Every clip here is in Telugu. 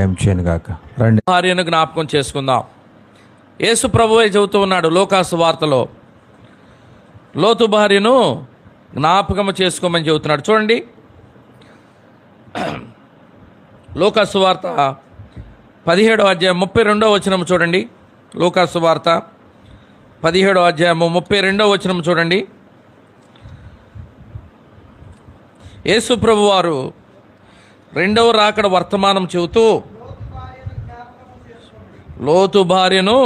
సహాయం చేయను గాక. రండి. భార్యను జ్ఞాపకం చేసుకుందాం. యేసు ప్రభువే చెబుతూ ఉన్నాడు లోకాసు వార్తలో. లోతు భార్యను జ్ఞాపకం చేసుకోమని చెబుతున్నాడు. చూడండి. లోకాసు వార్త పదిహేడో అధ్యాయం ముప్పై రెండో వచనం చూడండి. లోకాసు వార్త పదిహేడో అధ్యాయము ముప్పై రెండో వచనం చూడండి. యేసు ప్రభు వారు రెండవ రాకడ వర్తమానం చెబుతూ లోతు భార్యను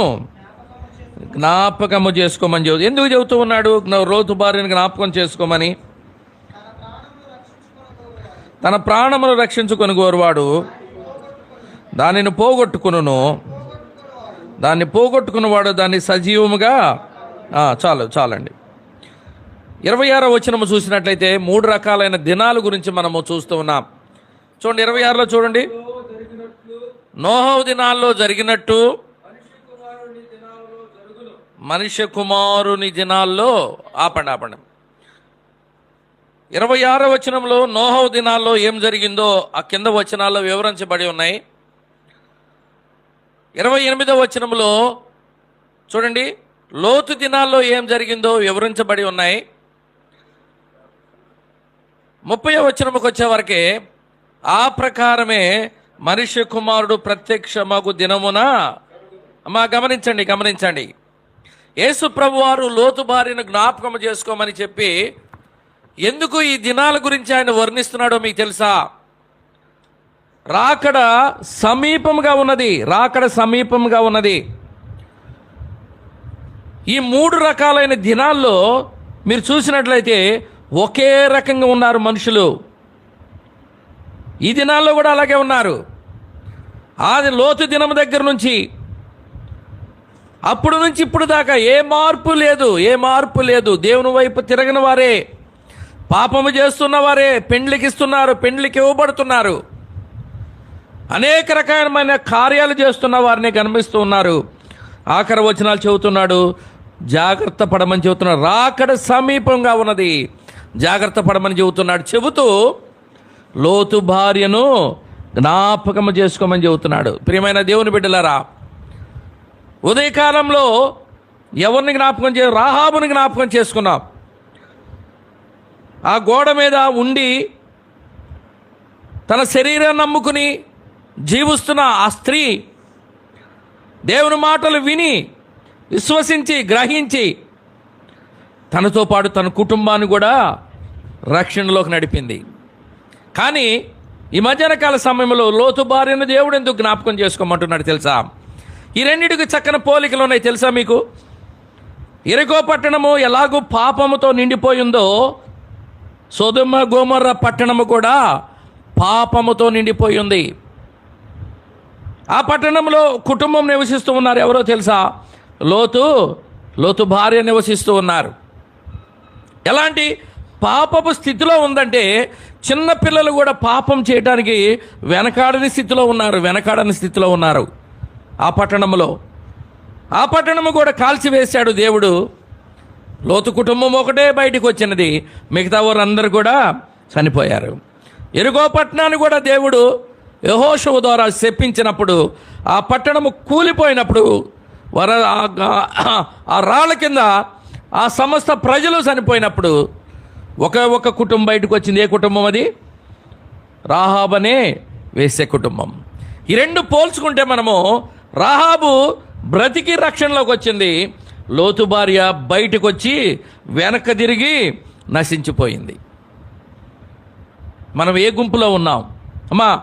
జ్ఞాపకము చేసుకోమని చెబుతూ ఎందుకు చెబుతూ ఉన్నాడు? లోతు భార్యను జ్ఞాపకం చేసుకోమని. తన ప్రాణమును రక్షించుకొని కోరువాడు దానిని పోగొట్టుకును దాన్ని పోగొట్టుకున్నవాడు దాన్ని సజీవముగా చాలు చాలండి. ఇరవై ఆరో వచనము చూసినట్లయితే మూడు రకాలైన దినాల గురించి మనము చూస్తూ ఉన్నాం. చూడండి ఇరవై ఆరులో చూడండి. నోహవు దినాల్లో జరిగినట్టు మనిషి కుమారుని దినాల్లో ఆపండి ఆపండి. ఇరవై ఆరో వచనంలో నోహవు దినాల్లో ఏం జరిగిందో ఆ కింద వచనాల్లో వివరించబడి ఉన్నాయి. ఇరవై ఎనిమిదో వచనంలో చూడండి లోతు దినాల్లో ఏం జరిగిందో వివరించబడి ఉన్నాయి. ముప్పై వచనముకు వచ్చేవరకే ఆ ప్రకారమే మనిషి కుమారుడు ప్రత్యక్షమగు దినమున అమ్మా గమనించండి గమనించండి. యేసు ప్రభు వారు లోతు భార్యను జ్ఞాపకం చేసుకోమని చెప్పి ఎందుకు ఈ దినాల గురించి ఆయన వర్ణిస్తున్నాడో మీకు తెలుసా? రాకడ సమీపంగా ఉన్నది రాకడ సమీపంగా ఉన్నది. ఈ మూడు రకాలైన దినాల్లో మీరు చూసినట్లయితే ఒకే రకంగా ఉన్నారు మనుషులు. ఈ దినాల్లో కూడా అలాగే ఉన్నారు. ఆది లోతు దినం దగ్గర నుంచి అప్పుడు నుంచి ఇప్పుడు దాకా ఏ మార్పు లేదు ఏ మార్పు లేదు. దేవుని వైపు తిరగని వారే పాపము చేస్తున్న వారే పెండ్లికి ఇస్తున్నారు పెండ్లికి ఇవ్వబడుతున్నారు. అనేక రకమైన కార్యాలు చేస్తున్న వారిని కనిపిస్తూ ఉన్నారు. ఆఖరి వచనాలు చెబుతున్నాడు జాగ్రత్త పడమని చెబుతున్నాడు. రాకడ సమీపంగా ఉన్నది. జాగ్రత్త పడమని చెబుతున్నాడు. చెబుతూ లోతు భార్యను జ్ఞాపకము చేసుకోమని చెబుతున్నాడు. ప్రియమైన దేవుని బిడ్డలారా ఉదయకాలంలో ఎవరిని జ్ఞాపకం చే రాహాబుని జ్ఞాపకం చేసుకున్నాం. ఆ గోడ మీద ఉండి తన శరీరాన్ని నమ్ముకుని జీవిస్తున్న ఆ స్త్రీ దేవుని మాటలు విని విశ్వసించి గ్రహించి తనతో పాటు తన కుటుంబాన్ని కూడా రక్షణలోకి నడిపింది. కానీ ఈ మధ్యాహ్నకాల సమయంలో లోతు భార్యను దేవుడు ఎందుకు జ్ఞాపకం చేసుకోమంటున్నాడు తెలుసా? ఈ రెండింటికి చక్కని పోలికలు ఉన్నాయి తెలుసా మీకు? ఇరగో పట్టణము ఎలాగూ పాపముతో నిండిపోయిందో సోదమ గోమర్ర పట్టణము కూడా పాపముతో నిండిపోయింది ఆ పట్టణంలో కుటుంబం నివసిస్తూ ఉన్నారు ఎవరో తెలుసా? లోతు లోతు భార్య నివసిస్తూ ఉన్నారు. ఎలాంటి పాపపు స్థితిలో ఉందంటే చిన్న పిల్లలు కూడా పాపం చేయడానికి వెనకాడని స్థితిలో ఉన్నారు వెనకాడని స్థితిలో ఉన్నారు. ఆ పట్టణంలో ఆ పట్టణము కూడా కాల్చివేశాడు దేవుడు. లోతు కుటుంబం ఒకటే బయటికి వచ్చినది. మిగతా వారందరూ కూడా చనిపోయారు. ఎరుగో పట్టణాన్ని కూడా దేవుడు యహోషవు ద్వారా చెప్పించినప్పుడు ఆ పట్టణము కూలిపోయినప్పుడు వర ఆ రాళ్ళ కింద ఆ సమస్త ప్రజలు చనిపోయినప్పుడు ఒకే ఒక కుటుంబం బయటకు వచ్చింది. ఏ కుటుంబం అది? రాహాబనే వేసే కుటుంబం. ఈ రెండు పోల్చుకుంటే మనము రాహాబు బ్రతికి రక్షణలోకి వచ్చింది. లోతు భార్య బయటకు వచ్చి వెనక తిరిగి నశించిపోయింది. మనం ఏ గుంపులో ఉన్నాం? అమ్మా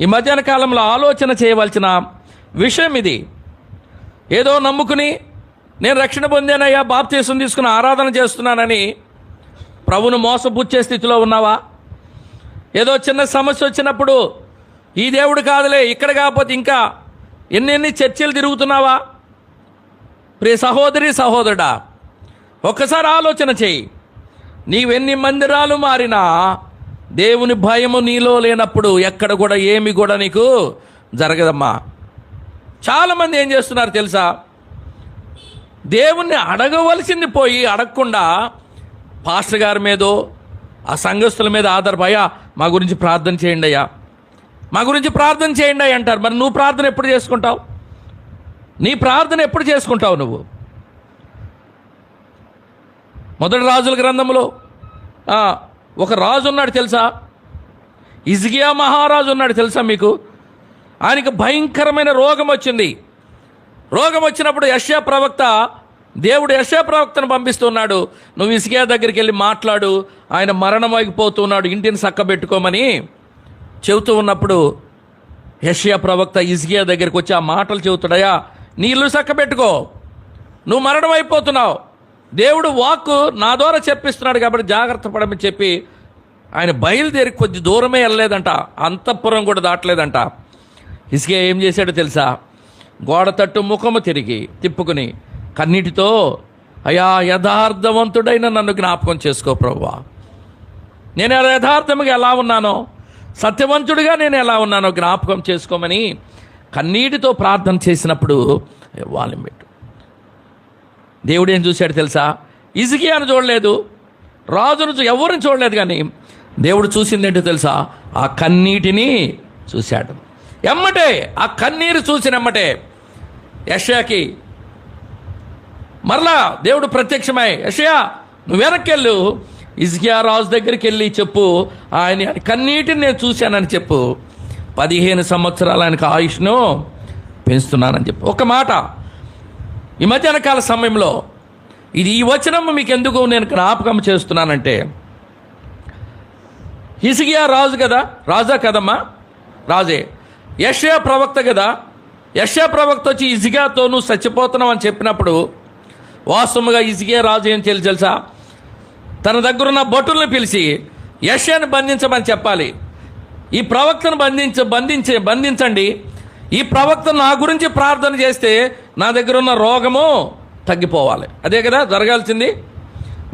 ఈ మధ్యాహ్న కాలంలో ఆలోచన చేయవలసిన విషయం ఇది. ఏదో నమ్ముకుని నేను రక్షణ పొందానయ్యా బాప్తీసం తీసుకుని ఆరాధన చేస్తున్నానని ప్రభును మోసపుచ్చే స్థితిలో ఉన్నావా? ఏదో చిన్న సమస్య వచ్చినప్పుడు ఈ దేవుడు కాదులే ఇక్కడ కాకపోతే ఇంకా ఎన్నెన్ని చర్చలు తిరుగుతున్నావా? ప్రియ సహోదరి సహోదరుడా ఒక్కసారి ఆలోచన చేయి. నీవెన్ని మందిరాలు మారినా దేవుని భయము నీలో లేనప్పుడు ఎక్కడ కూడా ఏమి కూడా నీకు జరగదమ్మా. చాలామంది ఏం చేస్తున్నారు తెలుసా? దేవుణ్ణి అడగవలసింది పోయి అడగకుండా పాస్టర్ గారి మీదో ఆ సంఘస్థుల మీద ఆధారపయ్యా మా గురించి ప్రార్థన చేయండి అయ్యా. మా గురించి ప్రార్థన చేయండి అయ్యా అంటారు. మరి నువ్వు ప్రార్థన ఎప్పుడు చేసుకుంటావు? నీ ప్రార్థన ఎప్పుడు చేసుకుంటావు నువ్వు? మొదటి రాజుల గ్రంథంలో ఒక రాజు ఉన్నాడు తెలుసా? ఇజ్గియా మహారాజు ఉన్నాడు తెలుసా మీకు? ఆయనకి భయంకరమైన రోగం వచ్చింది. రోగం వచ్చినప్పుడు యశ్యా ప్రవక్త దేవుడు యశా ప్రవక్తను పంపిస్తున్నాడు. నువ్వు ఇసుకే దగ్గరికి వెళ్ళి మాట్లాడు. ఆయన మరణమైపోతున్నాడు. ఇంటిని చక్కబెట్టుకోమని చెబుతూ ఉన్నప్పుడు యషియా ప్రవక్త ఇజ్గియా దగ్గరికి వచ్చి ఆ మాటలు చెబుతాడయా నీ ఇల్లు చక్కబెట్టుకో నువ్వు మరణం అయిపోతున్నావు దేవుడు వాక్కు నా ద్వారా చెప్పిస్తున్నాడు కాబట్టి జాగ్రత్త పడమని చెప్పి ఆయన బయలుదేరి కొద్ది దూరమే వెళ్ళలేదంట. అంతఃపురం కూడా దాటలేదంట. ఇసుకే ఏం చేశాడో తెలుసా? గోడ తట్టు ముఖము తిరిగి తిప్పుకుని కన్నీటితో అయా యథార్థవంతుడైన నన్ను జ్ఞాపకం చేసుకో ప్రభువా నేను యథార్థముగా ఎలా ఉన్నానో సత్యవంతుడిగా నేను ఎలా ఉన్నానో జ్ఞాపకం చేసుకోమని కన్నీటితో ప్రార్థన చేసినప్పుడు వాళ్ళని పెట్టు. దేవుడు ఏం చూశాడు తెలుసా? ఇజికియాను చూడలేదు. రాజును ఎవరిని చూడలేదు కానీ దేవుడు చూసింది ఏంటో తెలుసా? ఆ కన్నీటిని చూశాడు. ఎమ్మటే ఆ కన్నీరు చూసినమ్మటే యష్యాకి మరలా దేవుడు ప్రత్యక్షమై యషయా నువ్వు వెనక్కెళ్ళు. ఇజ్కియా రాజు దగ్గరికి వెళ్ళి చెప్పు. ఆయన కన్నీటిని నేను చూశానని చెప్పు. పదిహేను సంవత్సరాలు ఆయనకు ఆయుష్ను పెంచుతున్నానని చెప్పు. ఒక మాట ఈ మధ్యాహ్న కాల సమయంలో ఇది ఈ వచనం మీకు ఎందుకు నేను జ్ఞాపకం చేస్తున్నానంటే హిసిగియా రాజు కదా రాజా కదమ్మా? రాజే. యషయా ప్రవక్త కదా. యషయా ప్రవక్త వచ్చి ఇజిగాతో నువ్వు చచ్చిపోతున్నావు అని చెప్పినప్పుడు వాస్తవముగా ఇసుకే రాజు ఏం తెలిసి తెలుసా? తన దగ్గరున్న భటులను పిలిచి యశాన్ని బంధించమని చెప్పాలి. ఈ ప్రవక్తను బంధించ బంధించే బంధించండి. ఈ ప్రవక్త నా గురించి ప్రార్థన చేస్తే నా దగ్గర ఉన్న రోగము తగ్గిపోవాలి. అదే కదా జరగాల్సింది?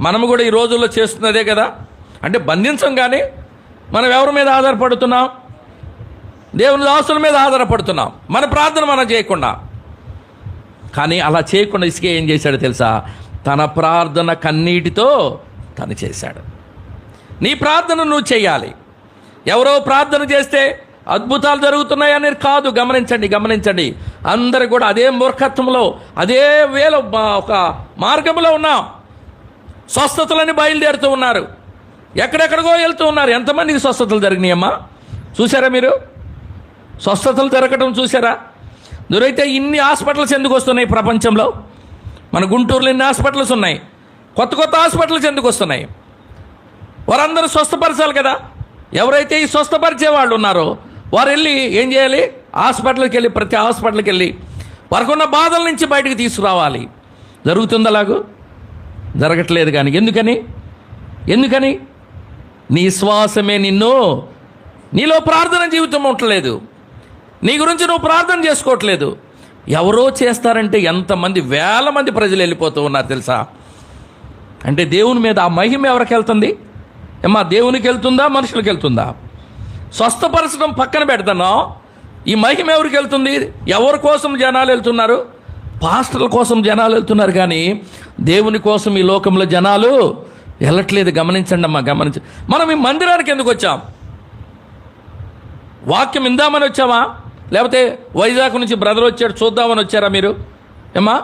మనము కూడా ఈ రోజుల్లో చేస్తున్నదే కదా? అంటే బంధించం కానీ మనం ఎవరి మీద ఆధారపడుతున్నాం? దేవుని దాసుల మీద ఆధారపడుతున్నాం. మన ప్రార్థన మనం చేయకుండా. కానీ అలా చేయకుండా ఇసుకే ఏం చేశాడో తెలుసా? తన ప్రార్థన కన్నీటితో తను చేశాడు. నీ ప్రార్థన నువ్వు చేయాలి. ఎవరో ప్రార్థన చేస్తే అద్భుతాలు జరుగుతున్నాయని కాదు. గమనించండి గమనించండి. అందరు కూడా అదే మూర్ఖత్వంలో అదే వేల మా- ఒక మార్గంలో ఉన్నాం స్వస్థతలని బయలుదేరుతూ ఉన్నారు. ఎక్కడెక్కడికో వెళ్తూ ఉన్నారు. ఎంతమందికి స్వస్థతలు జరిగినాయమ్మా? చూసారా మీరు? స్వస్థతలు జరగటం చూసారా దొరికితే ఇన్ని హాస్పిటల్స్ ఎందుకు వస్తున్నాయి ప్రపంచంలో? మన గుంటూరులో ఇన్ని హాస్పిటల్స్ ఉన్నాయి. కొత్త కొత్త హాస్పిటల్స్ ఎందుకు వస్తున్నాయి? వారందరూ స్వస్థపరచాలి కదా? ఎవరైతే ఈ స్వస్థపరిచే వాళ్ళు ఉన్నారో వారు వెళ్ళి ఏం చేయాలి? హాస్పిటల్కి వెళ్ళి ప్రతి హాస్పిటల్కి వెళ్ళి వారికున్న బాధల నుంచి బయటకు తీసుకురావాలి. జరుగుతుందా అలాగూ? జరగట్లేదు కానీ. ఎందుకని? ఎందుకని? నీ శ్వాసమే నిన్ను నీలో ప్రార్థన జీవితం ఉండలేదు నీ గురించి నువ్వు ప్రార్థన చేసుకోవట్లేదు. ఎవరో చేస్తారంటే ఎంతమంది వేల మంది ప్రజలు వెళ్ళిపోతూ ఉన్నారు తెలుసా? అంటే దేవుని మీద ఆ మహిమ ఎవరికి వెళ్తుంది? ఏమా దేవునికి వెళ్తుందా మనుషులకు వెళ్తుందా? స్వస్థపరచడం పక్కన పెడతాను. ఈ మహిమ ఎవరికి వెళ్తుంది? ఎవరి కోసం జనాలు వెళ్తున్నారు? పాస్టర్ల కోసం జనాలు వెళ్తున్నారు కానీ దేవుని కోసం ఈ లోకంలో జనాలు వెళ్ళట్లేదు. గమనించండి అమ్మా గమనించ. మనం ఈ మందిరానికి ఎందుకు వచ్చాం? వాక్యం ఇందామని వచ్చామా? లేకపోతే వైజాగ్ నుంచి బ్రదర్ వచ్చాడు చూద్దామని వచ్చారా మీరు? ఏమా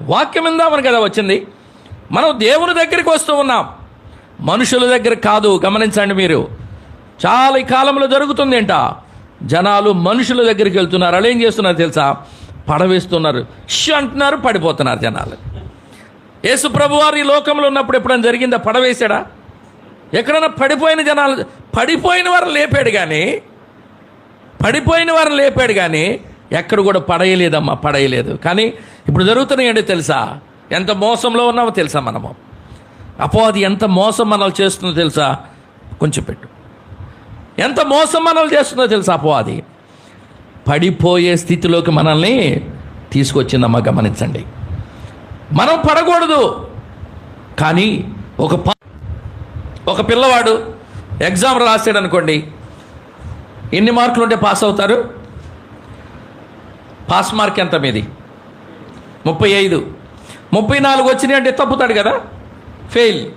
వాక్యం ఇందామని కదా వచ్చింది. మనం దేవుని దగ్గరికి వస్తూ ఉన్నాం. మనుషుల దగ్గర కాదు గమనించండి మీరు. చాలా ఈ కాలంలో జరుగుతుంది ఏంట? జనాలు మనుషుల దగ్గరికి వెళ్తున్నారు. వాళ్ళు ఏం చేస్తున్నారు తెలుసా? పడవేస్తున్నారు. ష్ అంటున్నారు పడిపోతున్నారు జనాలు. యేసు ప్రభువారు ఈ లోకంలో ఉన్నప్పుడు ఎప్పుడైనా జరిగిందా? పడవేశాడా? ఎక్కడైనా పడిపోయిన జనాలు పడిపోయిన వారు లేపాడు కానీ పడిపోయిన వారిని లేపాడు కానీ ఎక్కడ కూడా పడేయలేదమ్మా పడేయలేదు. కానీ ఇప్పుడు జరుగుతున్నాయండి తెలుసా? ఎంత మోసంలో ఉన్నామో తెలుసా మనము? అపోది ఎంత మోసం మనల్ని చేస్తుందో తెలుసా? కొంచెం పెట్టు. ఎంత మోసం మనల్ని చేస్తుందో తెలుసా అపోది పడిపోయే స్థితిలోకి మనల్ని తీసుకొచ్చిందమ్మా గమనించండి. మనం పడకూడదు. కానీ ఒక ప- ఒక పిల్లవాడు ఎగ్జామ్ రాసాడు అనుకోండి ఎన్ని మార్కులు ఉంటే పాస్ అవుతారు? పాస్ మార్క్ ఎంత మీది? ముప్పై ఐదు. ముప్పై నాలుగు వచ్చినాయి అంటే తప్పుతాడు కదా? ఫెయిల్.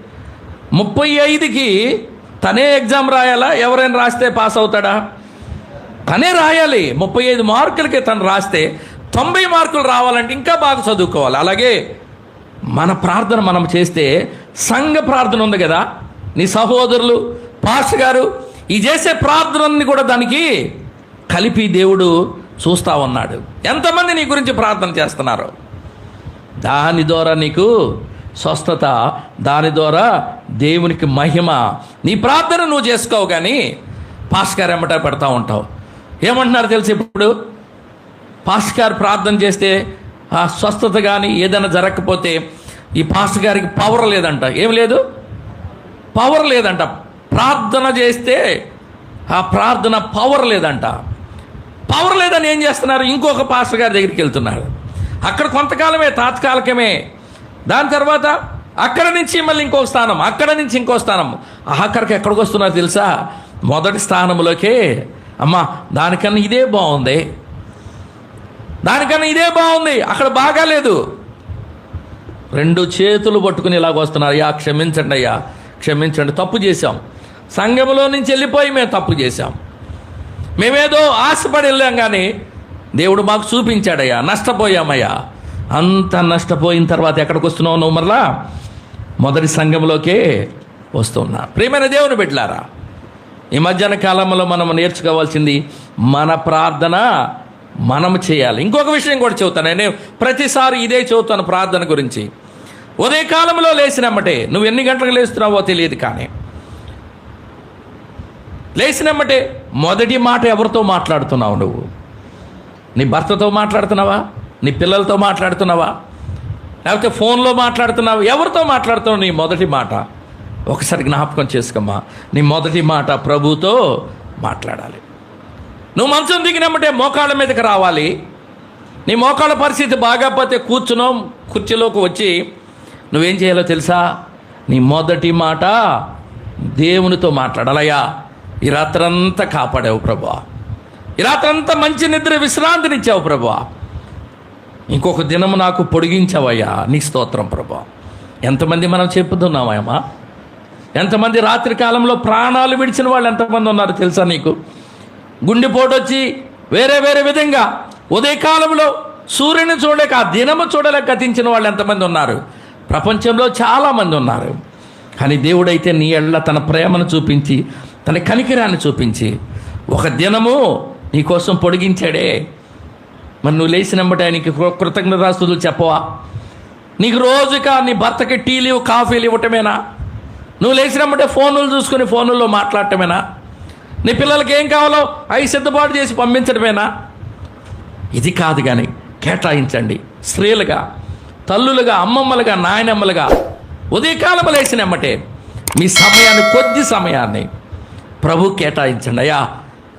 ముప్పై ఐదుకి తనే ఎగ్జామ్ రాయాలా? ఎవరైనా రాస్తే పాస్ అవుతాడా? తనే రాయాలి. ముప్పై ఐదు మార్కులకి తను రాస్తే తొంభై మార్కులు రావాలంటే ఇంకా బాగా చదువుకోవాలి. అలాగే మన ప్రార్థన మనం చేస్తే సంఘ ప్రార్థన ఉంది కదా? నీ సహోదరులు పాస్ గారు ఈ చేసే ప్రార్థనని కూడా దానికి కలిపి దేవుడు చూస్తా ఉన్నాడు. ఎంతమంది నీ గురించి ప్రార్థన చేస్తున్నారు? దాని ద్వారా నీకు స్వస్థత దాని ద్వారా దేవునికి మహిమ. నీ ప్రార్థన నువ్వు చేసుకోవు కానీ పాస్కార్ ఎమ్మట పెడతా ఉంటావు. ఏమంటున్నారు తెలుసు ఇప్పుడు? పాస్కార్ ప్రార్థన చేస్తే ఆ స్వస్థత కానీ ఏదైనా జరగకపోతే ఈ పాస్ గారికి పవర్ లేదంట. ఏం లేదు? పవర్ లేదంట. ప్రార్థన చేస్తే ఆ ప్రార్థన పవర్ లేదంట. పవర్ లేదని ఏం చేస్తున్నారు? ఇంకొక పాస్టర్ గారి దగ్గరికి వెళ్తున్నారు. అక్కడ కొంతకాలమే తాత్కాలికమే. దాని తర్వాత అక్కడ నుంచి మళ్ళీ ఇంకో స్థానం అక్కడ నుంచి ఇంకో స్థానం. ఆఖరికి ఎక్కడికి వస్తున్నారు తెలుసా? మొదటి స్థానంలోకే అమ్మా దానికన్నా ఇదే బాగుంది. దానికన్నా ఇదే బాగుంది. అక్కడ బాగాలేదు రెండు చేతులు పట్టుకుని ఇలాగ వస్తున్నారు. అయ్యా క్షమించండి అయ్యా. క్షమించండి. తప్పు చేశాం. సంఘంలో నుంచి వెళ్ళిపోయి మేము తప్పు చేశాం. మేమేదో ఆశపడి వెళ్ళాం కానీ దేవుడు మాకు చూపించాడయ్యా నష్టపోయామయ్యా. అంత నష్టపోయిన తర్వాత ఎక్కడికి వస్తున్నావు నువ్వు మరలా? మొదటి సంఘంలోకే వస్తున్నా. ప్రియమైన దేవుని పెట్టారా ఈ మధ్యాహ్న కాలంలో మనం నేర్చుకోవాల్సింది మన ప్రార్థన మనం చేయాలి. ఇంకొక విషయం కూడా చెబుతాను. నేను ప్రతిసారి ఇదే చెబుతాను ప్రార్థన గురించి. ఉదయకాలంలో లేచినమ్మటే నువ్వు ఎన్ని గంటలకు లేస్తున్నావో తెలియదు కానీ లేచినమ్మటే మొదటి మాట ఎవరితో మాట్లాడుతున్నావు నువ్వు? నీ భర్తతో మాట్లాడుతున్నావా? నీ పిల్లలతో మాట్లాడుతున్నావా? లేకపోతే ఫోన్లో మాట్లాడుతున్నావు? ఎవరితో మాట్లాడుతున్నావు నీ మొదటి మాట? ఒకసారి జ్ఞాపకం చేసుకోమ్మా. నీ మొదటి మాట ప్రభుతో మాట్లాడాలి. నువ్వు మంచం దిగినమ్మటే మోకాళ్ళ మీదకి రావాలి. నీ మోకాళ్ళ పరిస్థితి బాగాపోతే కూర్చునో కుర్చీలోకి వచ్చి నువ్వేం చేయాలో తెలుసా? నీ మొదటి మాట దేవునితో మాట్లాడాలయ్యా. ఈ రాత్రంతా కాపాడావు ప్రభా. ఈ రాత్రంతా మంచి నిద్ర విశ్రాంతినిచ్చావు ప్రభా. ఇంకొక దినము నాకు పొడిగించావయ్యా. నీ స్తోత్రం ప్రభా. ఎంతమంది మనం చెప్పుతున్నామమ్మా ఎంతమంది రాత్రి కాలంలో ప్రాణాలు విడిచిన వాళ్ళు ఎంతమంది ఉన్నారు తెలుసా నీకు? గుండెపోటు వచ్చి వేరే వేరే విధంగా ఉదయకాలంలో సూర్యుని చూడలేక ఆ దినము చూడలేక గతించిన వాళ్ళు ఎంతమంది ఉన్నారు? ప్రపంచంలో చాలామంది ఉన్నారు. కానీ దేవుడైతే నీ ఎళ్ళ తన ప్రేమను చూపించి తన కనికిరాన్ని చూపించి ఒక దినము నీకోసం పొడిగించాడే. మరి నువ్వు లేచినమ్మటే ఆయనకి కృతజ్ఞతాస్తులు చెప్పవా? నీకు రోజుగా నీ భర్తకి టీలు కాఫీలు ఇవ్వటమేనా? నువ్వు లేచినమ్మటే ఫోన్లు చూసుకుని ఫోనుల్లో మాట్లాడటమేనా? నీ పిల్లలకి ఏం కావాలో అవి సిద్ధపాటు చేసి పంపించడమేనా ఇది కాదు కానీ కేటాయించండి. స్త్రీలుగా తల్లులుగా అమ్మమ్మలుగా నాయనమ్మలుగా ఉదయకాలం లేచినమ్మటే మీ సమయాన్ని కొద్ది సమయాన్ని ప్రభు కేటాయించండి. అయ్యా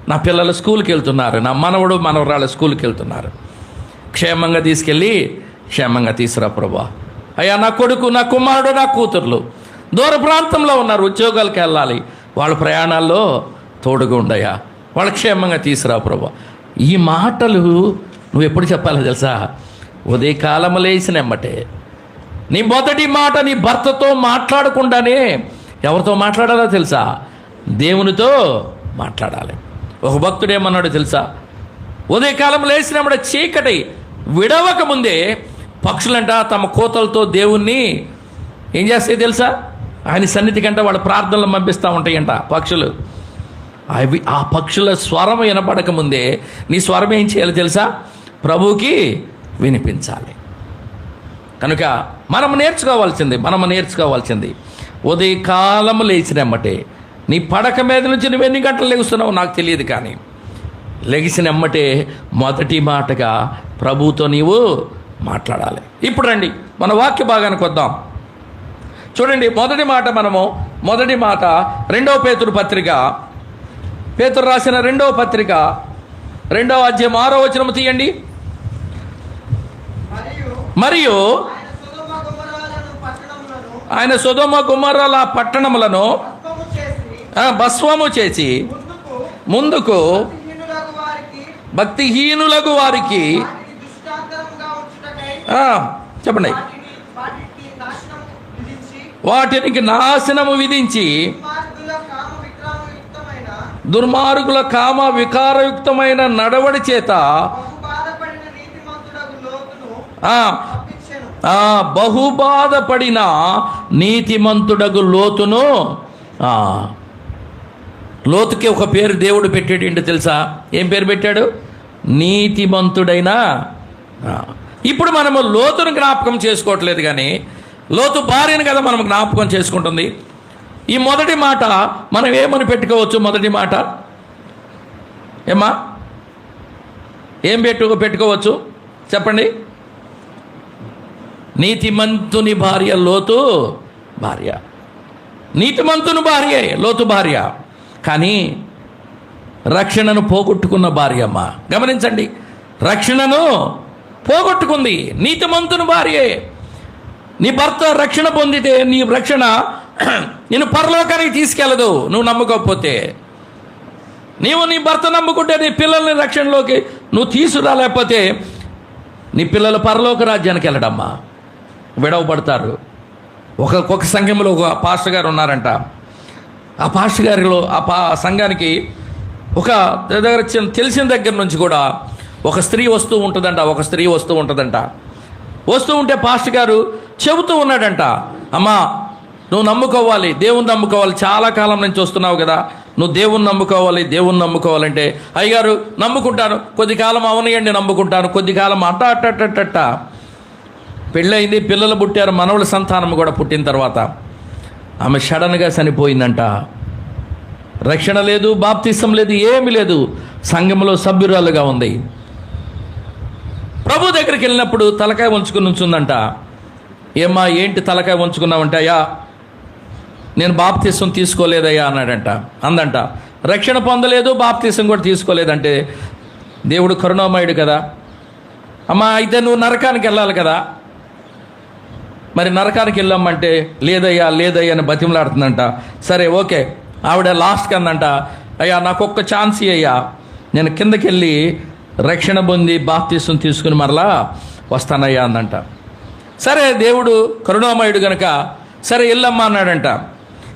నా పిల్లలు స్కూల్కి వెళ్తున్నారు. నా మనవడు మనవరాలు స్కూల్కి వెళ్తున్నారు. క్షేమంగా తీసుకెళ్ళి క్షేమంగా తీసురా ప్రభా. అయ్యా నా కొడుకు నా కుమారుడు నా కూతుర్లు దూర ప్రాంతంలో ఉన్నారు. ఉద్యోగాలకు వెళ్ళాలి. వాళ్ళ ప్రయాణాల్లో తోడుగా ఉండయా వాళ్ళ క్షేమంగా తీసురా ప్రభా. ఈ మాటలు నువ్వు ఎప్పుడు చెప్పాలో తెలుసా? ఉదయకాలం లేచిన ఎమ్మటే. నీ మొదటి మాట నీ భర్తతో మాట్లాడకుండానే ఎవరితో మాట్లాడాలో తెలుసా? దేవునితో మాట్లాడాలి. ఒక భక్తుడు ఏమన్నాడు తెలుసా? ఉదయకాలం లేచినప్పుడు చీకటి విడవక ముందే పక్షులంట తమ కోతలతో దేవుణ్ణి ఏం చేస్తాయి తెలుసా? ఆయన సన్నిధి కంటే వాళ్ళ ప్రార్థనలు పంపిస్తూ ఉంటాయంట పక్షులు. అవి ఆ పక్షుల స్వరం వినపడక ముందే నీ స్వరం ఏం చేయాలి తెలుసా? ప్రభువుకి వినిపించాలి. కనుక మనం నేర్చుకోవాల్సింది మనం నేర్చుకోవాల్సింది. ఉదయకాలం లేచినమ్మటే నీ పడక మీద నుంచి నువ్వు ఎన్ని గంటలు లెగుస్తున్నావు నాకు తెలియదు కానీ లెగిసినమ్మటే మొదటి మాటగా ప్రభుతో నీవు మాట్లాడాలి. ఇప్పుడు రండి మన వాక్య భాగానికి వద్దాం. చూడండి మొదటి మాట మనము మొదటి మాట రెండవ పేతురు పత్రిక. పేతురు రాసిన రెండవ పత్రిక రెండవ అధ్యాయం ఆరో వచనము తీయండి. మరియు ఆయన సుధమ కుమారాల పట్టణములను భస్వము చేసి ముందుకు భక్తిహీనులకు వారికి చెప్పండి. వాటికి నాశనము విధించి దుర్మార్గుల కామ వికారయుక్తమైన నడవడి చేత బహుబాధపడిన నీతిమంతుడగు లోతును లోతుకి ఒక పేరు దేవుడు పెట్టాడు ఏంటో తెలుసా? ఏం పేరు పెట్టాడు? నీతిమంతుడైనా ఇప్పుడు మనము లోతును జ్ఞాపకం చేసుకోవట్లేదు కానీ లోతు భార్యను కదా మనం జ్ఞాపకం చేసుకుంటుంది. ఈ మొదటి మాట మనం ఏమని పెట్టుకోవచ్చు? మొదటి మాట ఏమా ఏం పెట్టు పెట్టుకోవచ్చు? చెప్పండి. నీతిమంతుని భార్య లోతు భార్య. నీతిమంతుని భార్య లోతు భార్య. కానీ రక్షణను పోగొట్టుకున్న భార్యమ్మ. గమనించండి రక్షణను పోగొట్టుకుంది నీతిమంతుని భార్యే. నీ భర్త రక్షణ పొందితే నీ రక్షణ నేను పరలోకానికి తీసుకెళ్ళదు నువ్వు నమ్మకపోతే నీవు నీ భర్త నమ్ముకుంటే నీ పిల్లల్ని రక్షణలోకి నువ్వు తీసుకురాలేకపోతే నీ పిల్లలు పరలోక రాజ్యానికి వెళ్ళడమ్మా. విడవబడతారు. ఒక ఒక సంఘంలో ఒక పాస్టర్ గారు ఉన్నారంట. ఆ పాస్టర్ గారిలో ఆ పా సంఘానికి ఒక దగ్గర తెలిసిన దగ్గర నుంచి కూడా ఒక స్త్రీ వస్తూ ఉంటుందంట ఒక స్త్రీ వస్తూ ఉంటుందంట. వస్తూ ఉంటే పాస్టర్ గారు చెబుతూ ఉన్నాడంట అమ్మా నువ్వు నమ్ముకోవాలి దేవుని నమ్ముకోవాలి చాలా కాలం నుంచి వస్తున్నావు కదా నువ్వు దేవుని నమ్ముకోవాలి దేవుని నమ్ముకోవాలంటే అయ్యగారు నమ్ముకుంటాను కొద్ది కాలం అవనయండి నమ్ముకుంటాను కొద్ది కాలం అట్ట అట్ట అట్ట అట్ట. పెళ్ళయింది పిల్లలు పుట్టారు మనవల సంతానం కూడా పుట్టిన తర్వాత. ఆమె సడన్గా చనిపోయిందంట. రక్షణ లేదు బాప్తిసం లేదు ఏమీ లేదు. సంఘంలో సభ్యురాలుగా ఉంది. ప్రభు దగ్గరికి వెళ్ళినప్పుడు తలకాయ ఉంచుకుని ఉంచుందంట ఏమ్మా ఏంటి తలకాయ ఉంచుకున్నావంటే అయ్యా నేను బాప్తిసం తీసుకోలేదయ్యా అన్నాడంట. అందంట. రక్షణ పొందలేదు బాప్తీసం కూడా తీసుకోలేదంటే దేవుడు కరుణామయుడు కదా. అమ్మా అయితే నువ్వు నరకానికి వెళ్ళాలి కదా. మరి నరకానికి వెళ్ళామంటే లేదయ్యా లేదయ్యా అని బతిమలాడుతుందంట. సరే ఓకే. ఆవిడ లాస్ట్కి అందంట అయ్యా నాకు ఒక్క ఛాన్స్ అయ్యా. నేను కిందకి వెళ్ళి రక్షణ పొంది బాప్తీసం తీసుకుని మరలా వస్తానయ్యా అందంట. సరే దేవుడు కరుణామయుడు గనక సరే వెళ్ళమ్మా అన్నాడంట.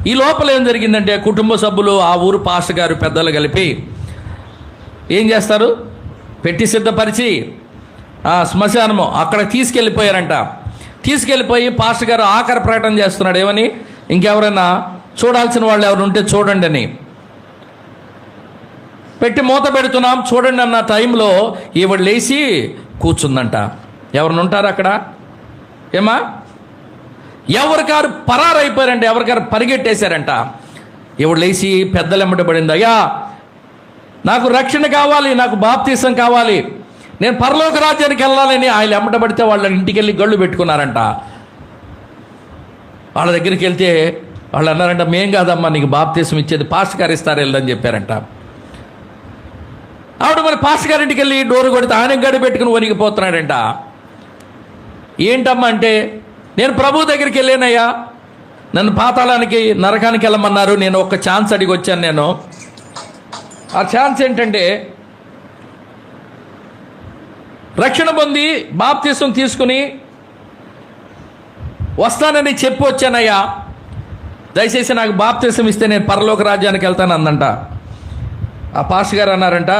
ఈ లోపల ఏం జరిగిందంటే కుటుంబ సభ్యులు ఆ ఊరు పాస్టర్ గారు పెద్దలు కలిపి ఏం చేస్తారు? పెట్టి సిద్ధపరిచి ఆ శ్మశానము అక్కడ తీసుకెళ్ళిపోయారంట. తీసుకెళ్ళిపోయి పాస్టర్ గారు ఆఖరి ప్రకటన చేస్తున్నాడు. ఏమని? ఇంకెవరైనా చూడాల్సిన వాళ్ళు ఎవరు ఉంటే చూడండి అని. పెట్టి మూత పెడుతున్నాం చూడండి అన్న టైంలో ఈవిడ లేచి కూర్చుందంట. ఎవరిని ఉంటారు అక్కడ? ఏమా? ఎవరికారు పరారైపోయారంట ఎవరికారు పరిగెట్టేశారంట. ఈవిడ లేచి పెద్దలు ఎమ్మటబడింది అయ్యా నాకు రక్షణ కావాలి నాకు బాప్తీసం కావాలి నేను పరలోక రాజ్యానికి వెళ్ళాలని ఆయన ఎమ్మటబడితే వాళ్ళ ఇంటికి వెళ్ళి గళ్ళు పెట్టుకున్నారంట. వాళ్ళ దగ్గరికి వెళ్తే వాళ్ళు అన్నారంట మేం కాదమ్మా నీకు బాప్తీసం ఇచ్చేది పాస్ట్ గారు ఇస్తారు వెళ్ళని చెప్పారంట. ఆవిడ మరి పాస్ట్ గారింటికి వెళ్ళి డోరు కొడితే ఆయన గడి పెట్టుకుని వణిగిపోతున్నాడంట ఏంటమ్మా అంటే నేను ప్రభు దగ్గరికి వెళ్ళానయ్యా. నన్ను పాతాళానికి నరకానికి వెళ్ళమన్నారు. నేను ఒక్క ఛాన్స్ అడిగి వచ్చాను నేను. ఆ ఛాన్స్ ఏంటంటే రక్షణ పొంది బాప్తీసం తీసుకుని వస్తానని చెప్పి వచ్చానయ్యా. దయచేసి నాకు బాప్తీసం ఇస్తే నేను పరలోక రాజ్యానికి వెళ్తాను అందంట ఆ పాస్ గారు అన్నారంట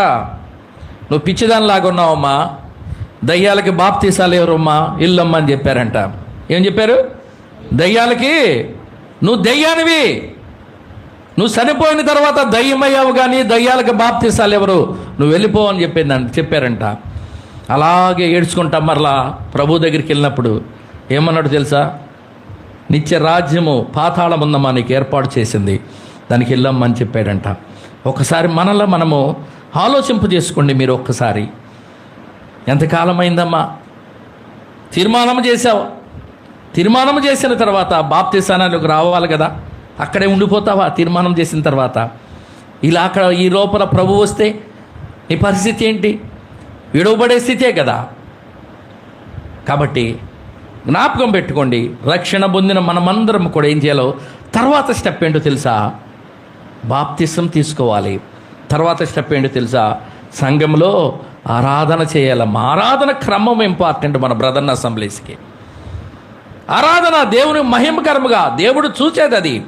నువ్వు పిచ్చిదానిలాగా ఉన్నావమ్మా దయ్యాలకి బాప్తీసాలు ఎవరమ్మా ఇల్లమ్మా అని చెప్పారంట. ఏం చెప్పారు? దయ్యాలకి నువ్వు దయ్యానివి. నువ్వు చనిపోయిన తర్వాత దయ్యమయ్యావు కానీ దయ్యాలకు బాప్తీసాలు ఎవరు నువ్వు వెళ్ళిపోవని చెప్పిందంట చెప్పారంట. అలాగే ఏడ్చుకుంటా మరలా ప్రభు దగ్గరికి వెళ్ళినప్పుడు ఏమన్నాడు తెలుసా? నిత్య రాజ్యము పాతాళముందమ్మా నీకు ఏర్పాటు చేసింది. దానికి వెళ్ళమ్మని చెప్పాడంట. ఒకసారి మనలో మనము ఆలోచింపు చేసుకోండి మీరు ఒక్కసారి. ఎంతకాలమైందమ్మా? తీర్మానం చేసావు తీర్మానం చేసిన తర్వాత బాప్తిసానాలకు రావాలి కదా. అక్కడే ఉండిపోతావా? తీర్మానం చేసిన తర్వాత. ఇలా అక్కడ ఈ లోపల ప్రభు వస్తే నీ పరిస్థితి ఏంటి? విడవబడే స్థితే కదా. కాబట్టి జ్ఞాపకం పెట్టుకోండి రక్షణ పొందిన మనమందరం కూడా ఏం చేయాలో తర్వాత స్టెప్ ఏంటో తెలుసా? బాప్తిసం తీసుకోవాలి. తర్వాత స్టెప్ ఏంటో తెలుసా? సంఘంలో ఆరాధన చేయాలమ్మా. ఆరాధన క్రమం ఇంపార్టెంట్ మన బ్రదర్న్ అసెంబ్లీస్కి. ఆరాధన దేవుని మహిమకరముగా దేవుడు చూసేది అది.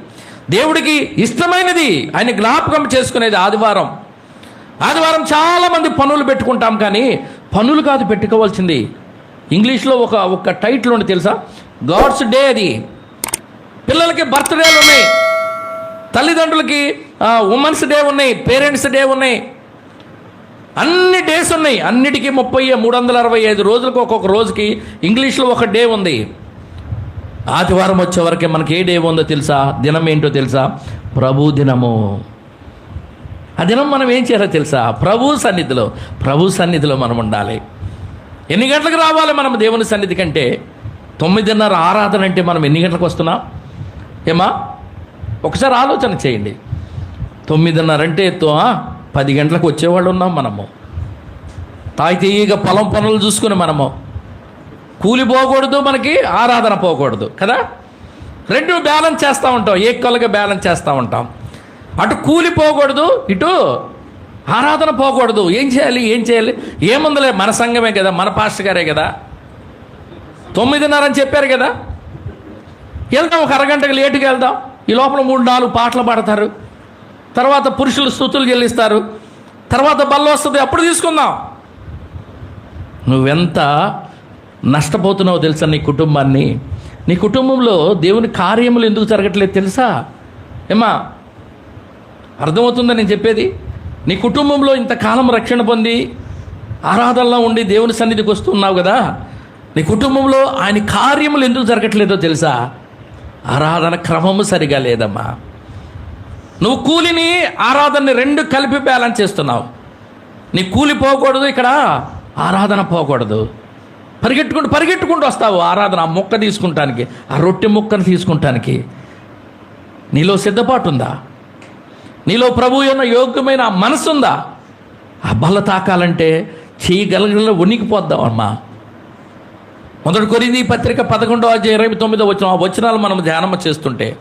దేవుడికి ఇష్టమైనది ఆయన జ్ఞాపకం చేసుకునేది ఆదివారం. ఆదివారం చాలా మంది పనులు పెట్టుకుంటాం కానీ పనులు కాదు పెట్టుకోవాల్సింది. ఇంగ్లీష్లో ఒక ఒక టైటిల్ ఉంది తెలుసా? గాడ్స్ డే అది. పిల్లలకి బర్త్డేలు ఉన్నాయి. తల్లిదండ్రులకి ఉమెన్స్ డే ఉన్నాయి పేరెంట్స్ డే ఉన్నాయి. అన్ని డేస్ ఉన్నాయి. అన్నిటికీ ముప్పై మూడు వందల అరవై ఐదు రోజులకు ఒక్కొక్క రోజుకి ఇంగ్లీష్లో ఒక డే ఉంది. ఆదివారం వచ్చే వరకే మనకి ఏ డే ఉందో తెలుసా? దినం ఏంటో తెలుసా? ప్రభు దినము. ఆ దినం మనం ఏం చేయాలో తెలుసా? ప్రభు సన్నిధిలో ప్రభు సన్నిధిలో మనం ఉండాలి. ఎన్ని గంటలకు రావాలి మనం దేవుని సన్నిధి కంటే? తొమ్మిదిన్నర ఆరాధన అంటే మనం ఎన్ని గంటలకు వస్తున్నాం? ఏమా? ఒకసారి ఆలోచన చేయండి. తొమ్మిదిన్నర అంటే పది గంటలకు వచ్చేవాళ్ళు ఉన్నాం మనము. తాయితీగా పొలం పనులు చూసుకుని మనము. కూలి పోకూడదు మనకి ఆరాధన పోకూడదు కదా? రెండు బ్యాలెన్స్ చేస్తూ ఉంటాం. ఏ కొలగా బ్యాలెన్స్ చేస్తూ ఉంటాం. అటు కూలిపోకూడదు ఇటు ఆరాధన పోకూడదు. ఏం చేయాలి ఏం చేయాలి? ఏముందలే మన సంఘమే కదా మన పాస్టర్ గారే కదా. తొమ్మిదిన్నర అని చెప్పారు కదా. వెళ్దాం ఒక అరగంటకి లేటుగా వెళ్దాం. ఈ లోపల మూడు నాలుగు పాటలు పాడతారు. తర్వాత పురుషులు స్థుతులు చెల్లిస్తారు. తర్వాత బల్ల వస్తుంది అప్పుడు తీసుకుందాం. నువ్వెంత నష్టపోతున్నావో తెలుసా నీ కుటుంబాన్ని? నీ కుటుంబంలో దేవుని కార్యములు ఎందుకు జరగట్లేదు తెలుసా? ఏమా అర్థమవుతుందా నేను చెప్పేది? నీ కుటుంబంలో ఇంతకాలం రక్షణ పొంది ఆరాధనలో ఉండి దేవుని సన్నిధికి వస్తున్నావు కదా? నీ కుటుంబంలో ఆయన కార్యములు ఎందుకు జరగట్లేదో తెలుసా? ఆరాధన క్రమము సరిగా లేదమ్మా. నువ్వు కూలిని ఆరాధనని రెండు కలిపి బ్యాలెన్స్ చేస్తున్నావు. నీ కూలి పోకూడదు ఇక్కడ ఆరాధన పోకూడదు. పరిగెట్టుకుంటూ పరిగెట్టుకుంటూ వస్తావు ఆరాధన ఆ మొక్క తీసుకుంటానికి ఆ రొట్టె ముక్కను తీసుకుంటానికి. నీలో సిద్ధపాటు ఉందా? నీలో ప్రభు యొక్క యోగ్యమైన ఆ మనసుందా? ఆ బల్ల తాకాలంటే చేయగలగల వణికిపోద్దాం అమ్మా. మొదటి కొరింది పత్రిక పదకొండో అధ్యాయ ఇరవై తొమ్మిదో వచ్చిన ఆ వచనాలు మనం ధ్యానం చేస్తుంటే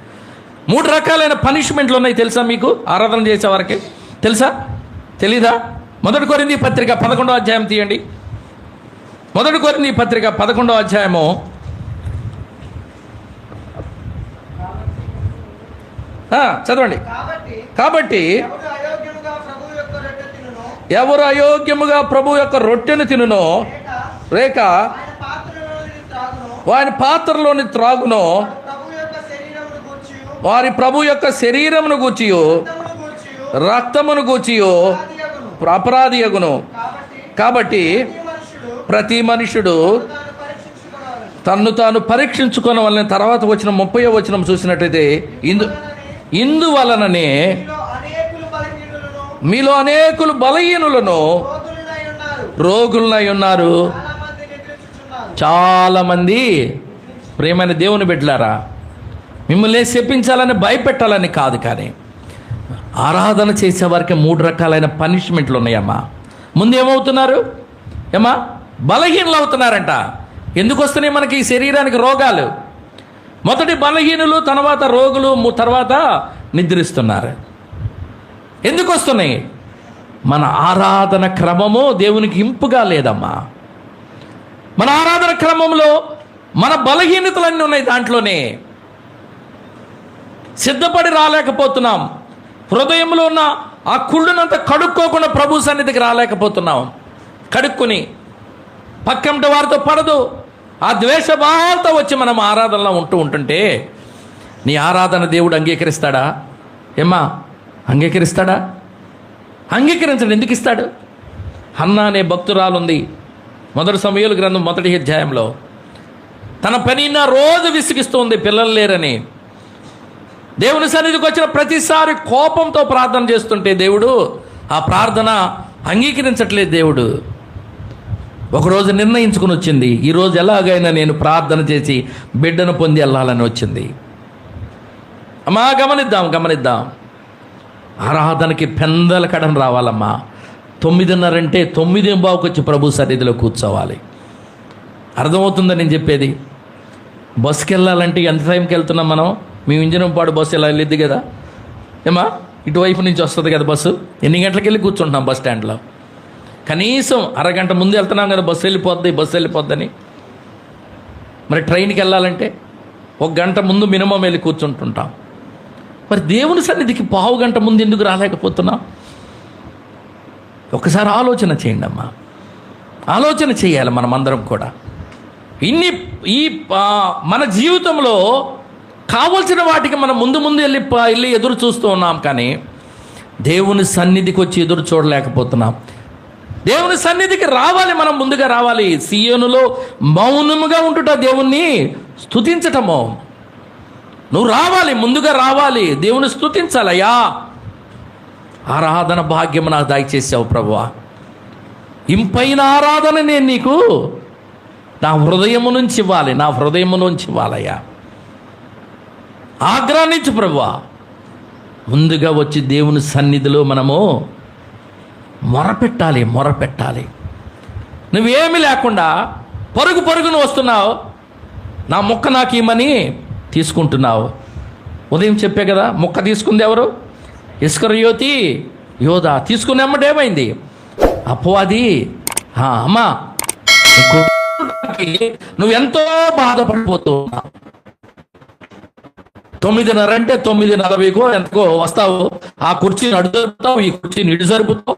మూడు రకాలైన పనిష్మెంట్లు ఉన్నాయి తెలుసా మీకు? ఆరాధన చేసే వారికి. తెలుసా? తెలీదా? మొదటి కొరింది పత్రిక పదకొండో అధ్యాయం తీయండి. మొదటి కొరింది పత్రిక పదకొండో అధ్యాయము చదవండి. కాబట్టి ఎవరు అయోగ్యముగా ప్రభు యొక్క రొట్టెను తినునో రేక త్రాగునో వారి పాత్రలోని త్రాగునో వారి ప్రభు యొక్క శరీరమును గూర్చియు రక్తమును గూర్చియు ఆదియగును అపరాధియగును కాబట్టి ప్రతి మనుషుడు తన్ను తాను పరీక్షించుకున్న వలన తర్వాత వచ్చిన ముప్పై వచనం చూసినట్టయితే ఇందు ఇందువలననే మీలో అనేకులు బలహీనులను రోగులనై ఉన్నారు. చాలామంది ప్రేమైన దేవుని బిడ్డలారా మిమ్మల్ని చెప్పించాలని భయపెట్టాలని కాదు కానీ ఆరాధన చేసేవారికి మూడు రకాలైన పనిష్మెంట్లు ఉన్నాయమ్మా. ముందు ఏమవుతున్నారు? ఏమా బలహీనలు అవుతున్నారంట. ఎందుకు వస్తున్నాయి మనకి ఈ శరీరానికి రోగాలు? మొదటి బలహీనులు తర్వాత రోగులు తర్వాత నిద్రిస్తున్నారు. ఎందుకు వస్తున్నాయి? మన ఆరాధన క్రమము దేవునికి ఇంపుగా లేదమ్మా. మన ఆరాధన క్రమంలో మన బలహీనతలన్నీ ఉన్నాయి దాంట్లోనే. సిద్ధపడి రాలేకపోతున్నాం. హృదయంలో ఉన్న ఆ కుళ్ళునంత కడుక్కోకుండా ప్రభు సన్నిధికి రాలేకపోతున్నాం. కడుక్కుని పక్కంటి వారితో పడదు. ఆ ద్వేషభావంతో వచ్చి మనం ఆరాధనలో ఉంటూ ఉంటుంటే నీ ఆరాధన దేవుడు అంగీకరిస్తాడా? ఏమ్మా అంగీకరిస్తాడా? అంగీకరించడం ఎందుకు ఇస్తాడు? అన్న అనే భక్తురాలుంది. మొదటి సమయాలు గ్రంథం మొదటి అధ్యాయంలో తన పని రోజు విసిగిస్తుంది పిల్లలు లేరని. దేవుని సన్నిధికి వచ్చిన ప్రతిసారి కోపంతో ప్రార్థన చేస్తుంటే దేవుడు ఆ ప్రార్థన అంగీకరించట్లేదు దేవుడు. ఒకరోజు నిర్ణయించుకుని వచ్చింది. ఈరోజు ఎలాగైనా నేను ప్రార్థన చేసి బిడ్డను పొంది వెళ్ళాలని వచ్చింది. అమ్మా గమనిద్దాం గమనిద్దాం. ఆరాధనకి పెందల కడం రావాలమ్మా. తొమ్మిదిన్నరంటే తొమ్మిది బావుకు వచ్చి ప్రభు సన్నిధిలో కూర్చోవాలి. అర్థమవుతుందని నేను చెప్పేది? బస్సుకి వెళ్ళాలంటే ఎంత టైంకి వెళ్తున్నాం మనం? మేము ఇంజనం పాడు బస్సు ఇలా వెళ్ళిద్ది కదా? ఏమా ఇటువైపు నుంచి వస్తుంది కదా బస్సు? ఎన్ని గంటలకు వెళ్ళి కూర్చుంటున్నాం బస్ స్టాండ్లో? కనీసం అరగంట ముందు వెళ్తున్నాం కదా బస్సు వెళ్ళిపోద్ది బస్సు వెళ్ళిపోద్దని. మరి ట్రైన్కి వెళ్ళాలంటే ఒక గంట ముందు మినిమం వెళ్ళి కూర్చుంటుంటాం. మరి దేవుని సన్నిధికి పావు గంట ముందు ఎందుకు రాలేకపోతున్నాం? ఒకసారి ఆలోచన చేయండి అమ్మా. ఆలోచన చేయాలి మనమందరం కూడా. ఇన్ని ఈ మన జీవితంలో కావలసిన వాటికి మనం ముందు ముందు వెళ్ళి వెళ్ళి ఎదురు చూస్తూ ఉన్నాం కానీ దేవుని సన్నిధికి వచ్చి ఎదురు చూడలేకపోతున్నాం. దేవుని సన్నిధికి రావాలి మనం ముందుగా రావాలి. సీయోనులో మౌనముగా ఉంటుట దేవుణ్ణి స్థుతించటము నువ్వు రావాలి ముందుగా రావాలి. దేవుని స్థుతించాలయ్యా ఆరాధన భాగ్యం నాకు దయచేసావు ప్రభువా. ఇంపైన ఆరాధన నేను నీకు నా హృదయము నుంచి ఇవ్వాలి నా హృదయము నుంచి ఇవ్వాలయ్యా. ఆగ్రహించు ప్రభువా. ముందుగా వచ్చి దేవుని సన్నిధిలో మనము మొరపెట్టాలి మొరపెట్టాలి. నువ్వేమి లేకుండా పరుగు పరుగును వస్తున్నావు. నా ముక్క నాకు ఇమ్మని తీసుకుంటున్నావు. ఉదయం చెప్పే కదా ముక్క తీసుకుంది ఎవరు? ఇస్కర్ యోతి యోధ తీసుకుని ఏమైంది? అపవాది అమ్మా నువ్వెంతో బాధపడిపోతూ ఉన్నావు తొమ్మిదిన్నర అంటే తొమ్మిది నలభైకో ఎంతకో వస్తావు. ఆ కుర్చీని అడు జరుపుతావు ఈ కుర్చీని ఇటు జరుపుతావు.